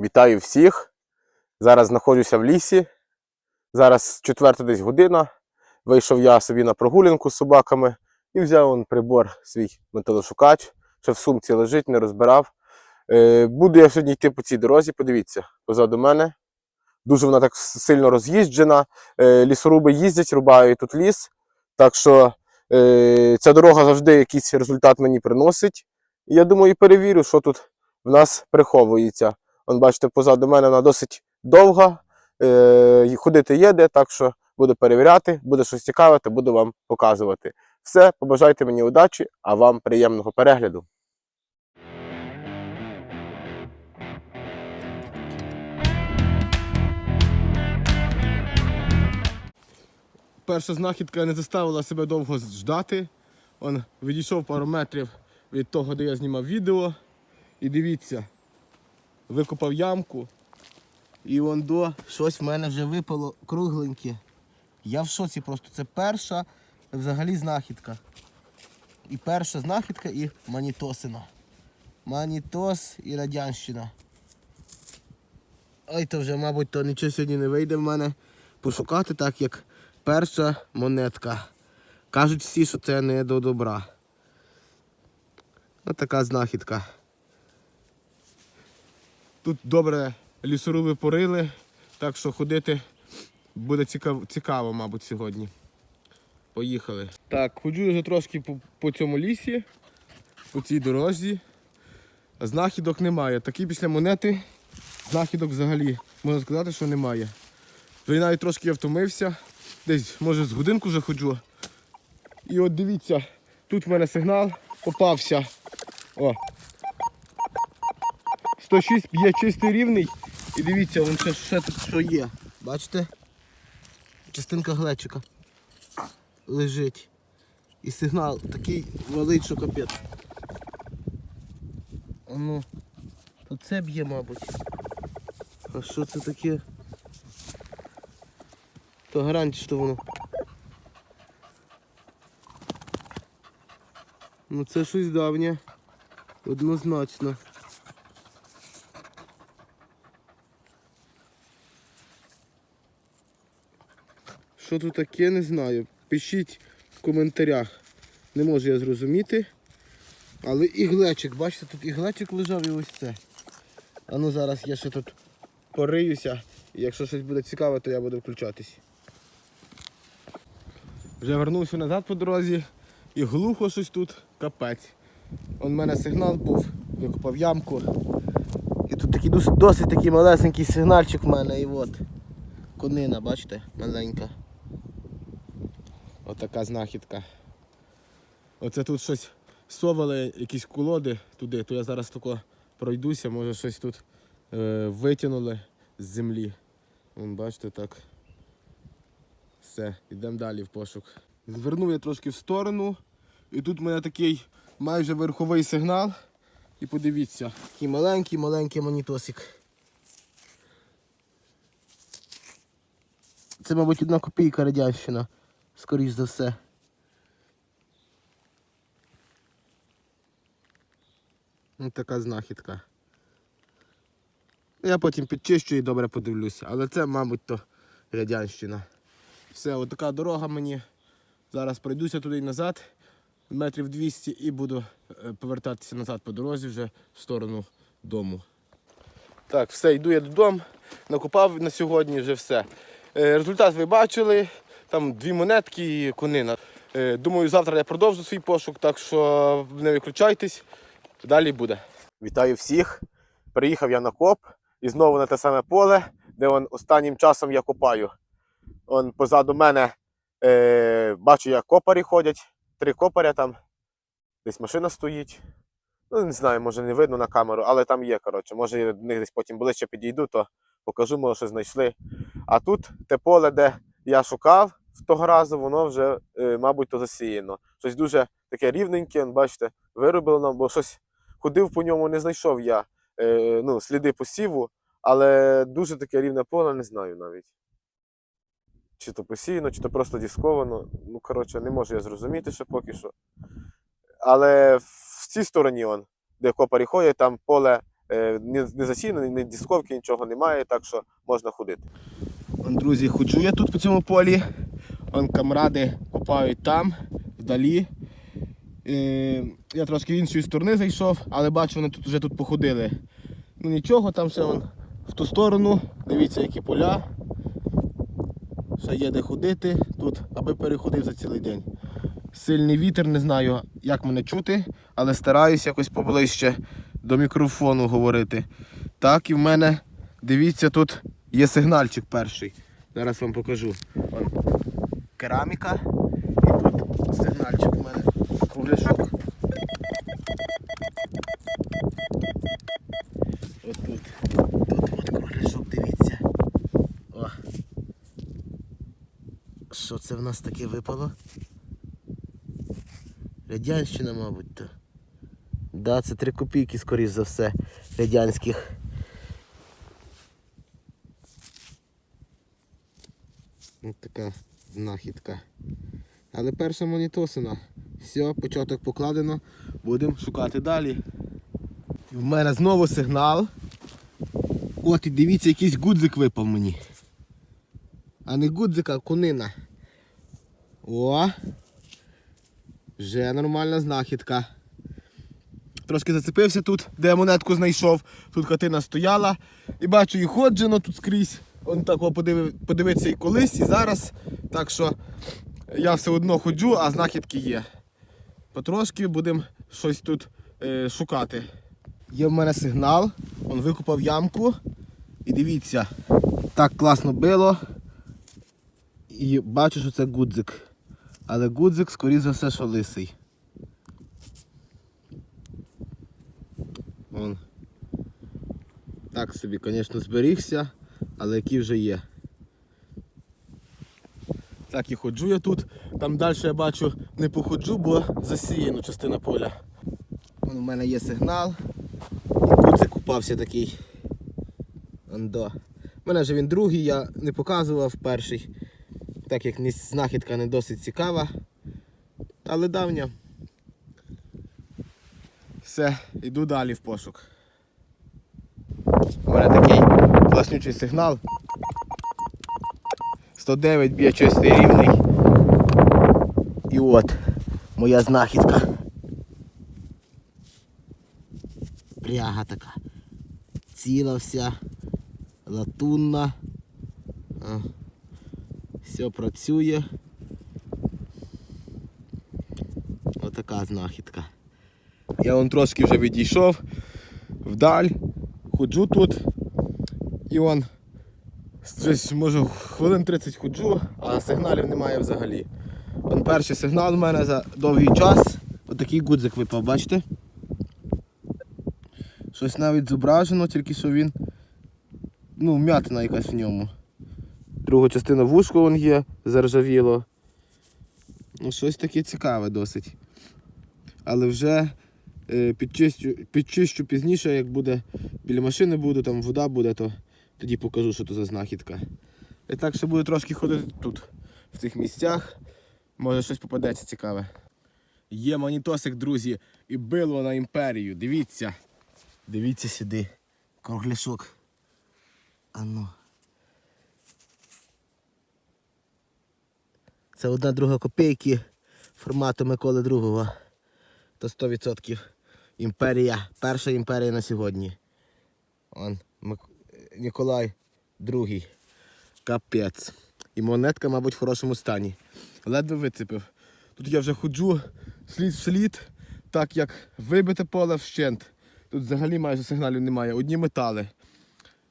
Вітаю всіх. Зараз знаходжуся в лісі. Зараз четверта десь година. Вийшов я собі на прогулянку з собаками і взяв он прибор свій металошукач, що в сумці лежить, не розбирав. Е, буду я сьогодні йти по цій дорозі, подивіться, позаду мене. Дуже вона так сильно роз'їжджена. Е, лісоруби їздять, рубають тут ліс. Так що е, ця дорога завжди якийсь результат мені приносить. Я думаю, перевірю, що тут в нас приховується. Вон, бачите, позаду мене вона досить довга. Е, ходити є де, так що буду перевіряти, буде щось цікаве, буду вам показувати. Все, побажайте мені удачі, а вам приємного перегляду. Перша знахідка не заставила себе довго ждати. Он відійшов пару метрів від того, де я знімав відео. І дивіться, викопав ямку. І вон до щось в мене вже випало кругленьке. Я в шоці просто. Це перша взагалі знахідка. І перша знахідка, і манітосина. Манітос і радянщина. Ой, то вже, мабуть, то нічого сьогодні не вийде в мене пошукати, так як перша монетка. Кажуть всі, що це не до добра. Ось така знахідка. Тут добре лісоруби порили, так що ходити буде цікаво, цікаво мабуть, сьогодні. Поїхали. Так, ходжу вже трошки по, по цьому лісі, по цій дорозі. Знахідок немає. Такі після монети знахідок взагалі можна сказати, що немає. Вже трошки я втомився. Десь, може, з годинку вже ходжу. І от дивіться, тут в мене сигнал попався. О. 106 є чистий рівний. І дивіться, вон ще, ще тут що є. Бачите? Частинка глечика лежить. І сигнал такий валить, що капець. Ну, то це б'є, мабуть. А що це таке? То гарантія, що воно. Ну це щось давнє. Однозначно. Що тут таке, не знаю. Пишіть в коментарях. Не можу я зрозуміти. Але і глечик, бачите, тут і глечик лежав і ось це. А ну зараз я ще тут пориюся. І якщо щось буде цікаве, то я буду включатись. Вже вернувся назад по дорозі і глухо щось тут капець. В мене сигнал був, викопав ямку. І тут такий дос- досить такий малесенький сигнальчик в мене і от. Конина, бачите, маленька. Отака знахідка. Оце тут щось совали, якісь колоди туди, то я зараз тако пройдуся, може щось тут е, витягнули з землі. Вон, бачите, так. Все, йдемо далі в пошук. Звернув я трошки в сторону, і тут в мене такий майже верховий сигнал. І подивіться, такий маленький, маленький монітосик. Це, мабуть, одна копійка радянщина, скоріш за все. Ось така знахідка. Я потім підчищу і добре подивлюся. Але це, мабуть, то радянщина. Все, отака дорога мені. Зараз пройдуся туди і назад, метрів 200 і буду е, повертатися назад по дорозі вже в сторону дому. Так, все, йду я додому. Накопав на сьогодні вже все. Е, Результат ви бачили. Там дві монетки і конина. Е, Думаю, завтра я продовжу свій пошук, так що не виключайтесь. Далі буде. Вітаю всіх. Приїхав я на коп і знову на те саме поле, де он останнім часом я копаю. Он позаду мене е, бачу, як копарі ходять. Три копаря там. Десь машина стоїть. Ну, не знаю, може не видно на камеру, але там є, коротше. Може, я до них десь потім ближче підійду, то покажу, може, що знайшли. А тут те поле, де я шукав в того разу, воно вже, е, мабуть, то засіяно. Щось дуже таке рівненьке, бачите, вироблено, бо щось ходив по ньому, не знайшов я е, ну, сліди посіву, але дуже таке рівне поле, не знаю навіть. Чи то посіяно, чи то просто дісковано. Ну, коротше, не можу я зрозуміти ще поки що. Але в цій стороні, он, де копарі ходять, там поле е, не засіяно, ні дісковки, нічого немає, так що можна ходити. Друзі, ходжу я тут по цьому полі. Вон камради копають там, вдалі. Е, я трошки іншої сторони зайшов, але бачу, вони тут вже тут походили. Ну нічого, там ще вон в ту сторону. Дивіться, які поля. Ще є де ходити тут, аби переходив за цілий день. Сильний вітер, не знаю, як мене чути, але стараюсь якось поближче до мікрофону говорити. Так, і в мене, дивіться, тут є сигнальчик перший. Зараз вам покажу. Кераміка. І тут сигнальчик у мене кругляшок. От тут. Тут от кругляшок, дивіться. О. Що це в нас таке випало? Радянщина, мабуть, то. Да, це 3 копійки, скоріш за все, радянських. Ось така знахідка. Але перша монітосина. Все, початок покладено. Будемо шукати далі. В мене знову сигнал. От і дивіться, якийсь гудзик випав мені. А не гудзик, а конина. О! Вже нормальна знахідка. Трошки зацепився тут, де я монетку знайшов. Тут хатина стояла. І бачу, і ходжено тут скрізь. Он так подивитися і колись, і зараз. Так що я все одно ходжу, а знахідки є. Потрошки будемо щось тут е, шукати. Є в мене сигнал, он викопав ямку. І дивіться, так класно било. І бачу, що це гудзик. Але гудзик, скоріш за все, що лисий. Вон. Так собі, звісно, зберігся, але який вже є. Так і ходжу я тут. Там далі я бачу не походжу, бо засіяно частина поля. Вон у мене є сигнал. І куцик купався такий. Ондо. У мене вже він другий, я не показував перший. Так як знахідка не досить цікава. Але давня. Все, йду далі в пошук. У мене такий класнючий сигнал. 109 б'є чистий рівний. І от моя знахідка. Пряга така. Ціла вся, латунна. Все працює. Отака знахідка. Я вон трошки вже відійшов вдаль, ходжу тут і он десь може хвилин 30 ходжу, а сигналів немає взагалі. Вон перший сигнал у мене за довгий час. Отакий гудзик випав, бачите? Щось навіть зображено, тільки що він. Ну, м'ятина якась в ньому. Друга частина вушку вон є, заржавіло. Ну, щось таке цікаве досить. Але вже е, підчищу, підчищу пізніше, як буде біля машини буду, там вода буде, то тоді покажу, що це за знахідка. І так ще буду трошки ходити тут, в цих місцях. Може щось попадеться цікаве. Є монітосик, друзі, і било на імперію. Дивіться. Дивіться сюди. Кругляшок. Ану. Це одна друга копійки формату Миколи II. То 100% імперія. Перша імперія на сьогодні. Он Ніколай II. Капець. І монетка, мабуть, в хорошому стані. Ледве вицепив. Тут я вже ходжу слід в слід, так як вибите поле вщент. Тут взагалі майже сигналів немає. Одні метали.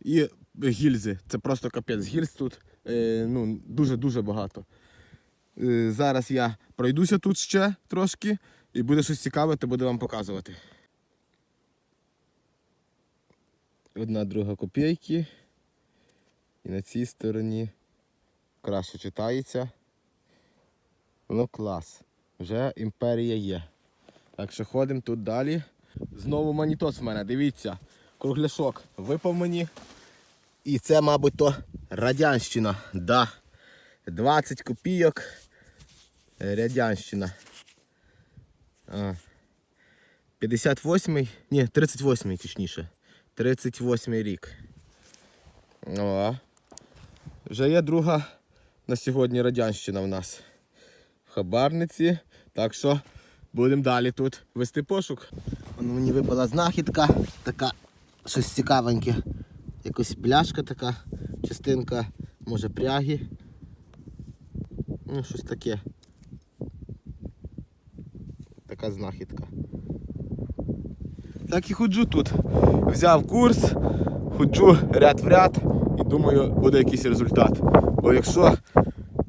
І гільзи. Це просто капець. Гільз тут е, ну, дуже-дуже багато. Е, зараз я пройдуся тут ще трошки і буде щось цікаве, то буду вам показувати. Одна друга копійки. І на цій стороні краще читається. Воно клас. Вже імперія є. Так що ходимо тут далі. Знову манітос в мене, дивіться, кругляшок випав мені. І це, мабуть, то радянщина. Да. 20 копійок. Радянщина. А. 58-й, ні, 38-й точніше. 38 рік. О. Вже є друга на сьогодні радянщина в нас в хабарниці. Так що будемо далі тут вести пошук. Воно мені випала знахідка, така щось цікавеньке. Якось бляшка така, частинка, може пряги. Ну, щось таке. Така знахідка. Так і ходжу тут. Взяв курс, ходжу ряд в ряд і думаю, буде якийсь результат. Бо якщо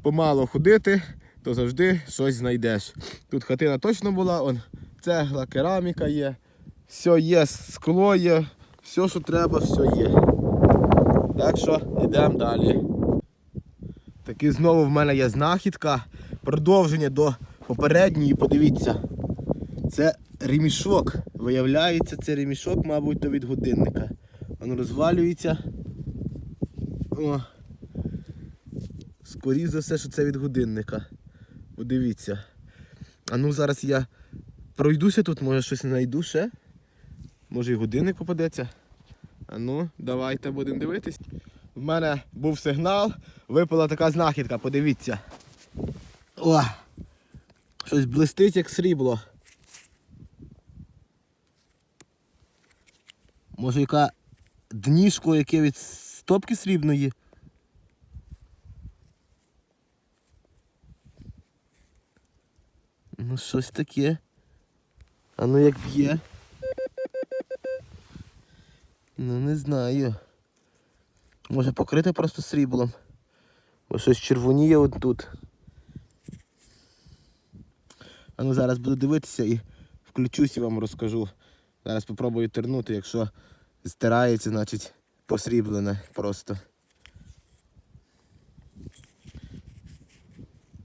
помало ходити, то завжди щось знайдеш. Тут хатина точно була, он цегла, кераміка є, все є, скло є, все, що треба, все є. Так що йдемо далі. Таки знову в мене є знахідка. Продовження до попередньої, подивіться. Це ремішок. Виявляється, це ремішок, мабуть, то від годинника. Воно розвалюється. О. Скоріше за все, що це від годинника. Подивіться. А ну зараз я пройдуся тут, може щось знайду ще. Може і годинник попадеться. А ну, давайте будемо дивитись. В мене був сигнал, випала така знахідка, подивіться. О! Щось блистить, як срібло. Може яка дніжко, яке від стопки срібної. Ну, щось таке. А ну як б'є. Ну не знаю. Може покрити просто сріблом. Бо щось червоніє от тут. А ну зараз буду дивитися і включусь і вам розкажу. Зараз спробую тернути, якщо стирається, значить посріблене просто.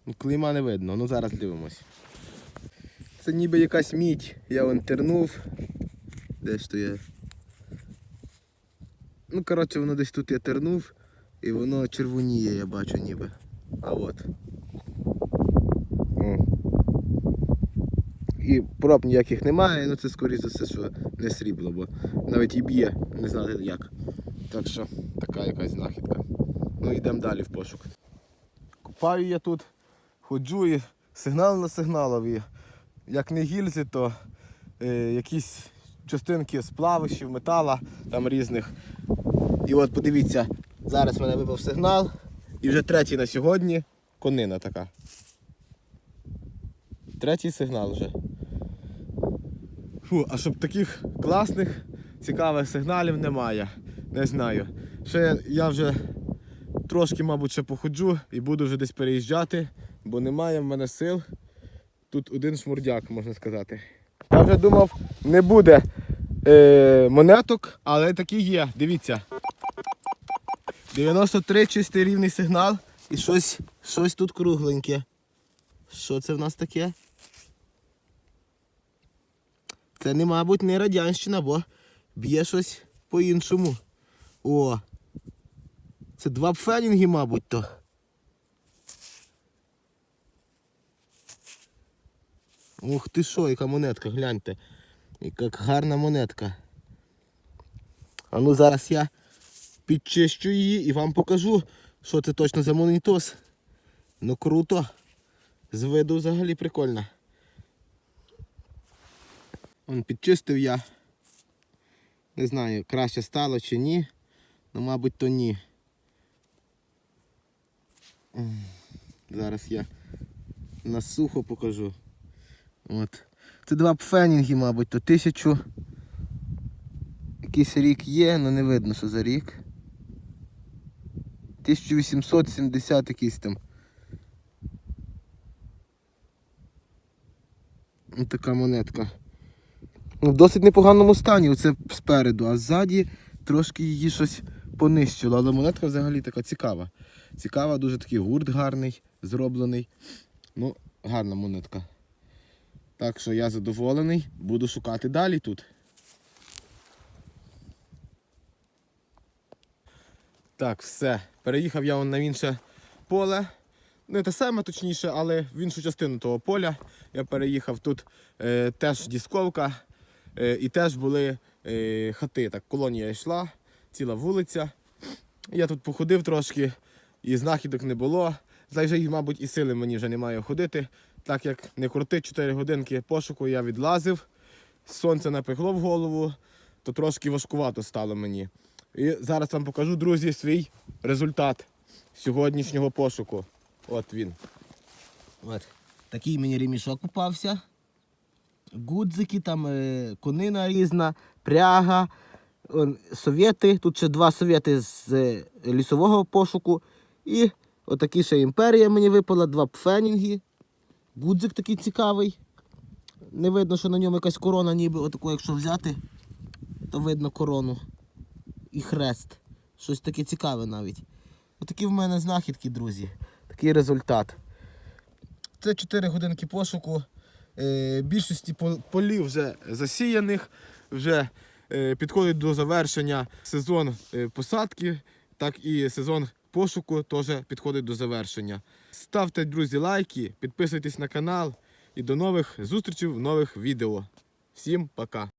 Ну, Клейма не видно, ну зараз дивимось. Це ніби якась мідь, я вон тернув. Де ж то я? Ну, коротше, воно десь тут я тернув і воно червоніє, я бачу ніби. А от. О. І проб ніяких немає, ну це скоріше за все, що не срібло, бо навіть і б'є, не знати як. Так що така якась знахідка. Ну йдемо далі в пошук. Купаю я тут, ходжу і сигнал на сигналові. Як не гільзи, то е, якісь частинки сплавищів, метала там різних. І от подивіться, зараз в мене випав сигнал. І вже третій на сьогодні конина така. Третій сигнал вже. Фу, а щоб таких класних, цікавих сигналів немає. Не знаю. Ще я вже трошки, мабуть, ще походжу і буду вже десь переїжджати, бо немає в мене сил. Тут один шмурдяк, можна сказати. Я вже думав, не буде е, монеток, але такі є. Дивіться. 93 чистий рівний сигнал і щось, щось тут кругленьке. Що це в нас таке? Це не, мабуть, не радянщина, бо б'є щось по-іншому. О! Це два пфенінги, мабуть, то. Ух ти що, яка монетка, гляньте. Яка гарна монетка. А ну зараз я підчищу її і вам покажу, що це точно за монітос. Ну круто. З виду взагалі прикольно. Вон підчистив я. Не знаю, краще стало чи ні. Ну, мабуть, то ні. Зараз я на сухо покажу. От. Це два пфенінги, мабуть, то тисячу. Якийсь рік є, але не видно, що за рік. 1870 якийсь там. Ось така монетка. Ну, в досить непоганому стані, оце спереду, а ззаді трошки її щось понищило. Але монетка взагалі така цікава. Цікава, дуже такий гурт гарний, зроблений. Ну, гарна монетка. Так що я задоволений, буду шукати далі тут. Так, все. Переїхав я на інше поле. Не те саме точніше, але в іншу частину того поля. Я переїхав тут е, теж дісковка. Е, і теж були е, хати. Так, колонія йшла, ціла вулиця. Я тут походив трошки, і знахідок не було. Й мабуть, і сили мені вже немає ходити. Так як не крути 4 годинки пошуку я відлазив, сонце напекло в голову, то трошки важкувато стало мені. І зараз вам покажу, друзі, свій результат сьогоднішнього пошуку. От він. От. Такий мені ремішок попався. Гудзики, там е, конина різна, пряга, совєти. Тут ще два совєти з е, лісового пошуку. І отакі ще імперія мені випала, два пфенінги. Гудзик такий цікавий. Не видно, що на ньому якась корона, ніби отаку, якщо взяти, то видно корону. І хрест. Щось таке цікаве навіть. Отакі в мене знахідки, друзі. Такий результат. Це 4 годинки пошуку. Е, більшості пол- полів вже засіяних, вже е, підходить до завершення сезон е, посадки, так і сезон пошуку теж підходить до завершення. Ставте, друзі, лайки, підписуйтесь на канал і до нових зустрічей в нових відео. Всім пока!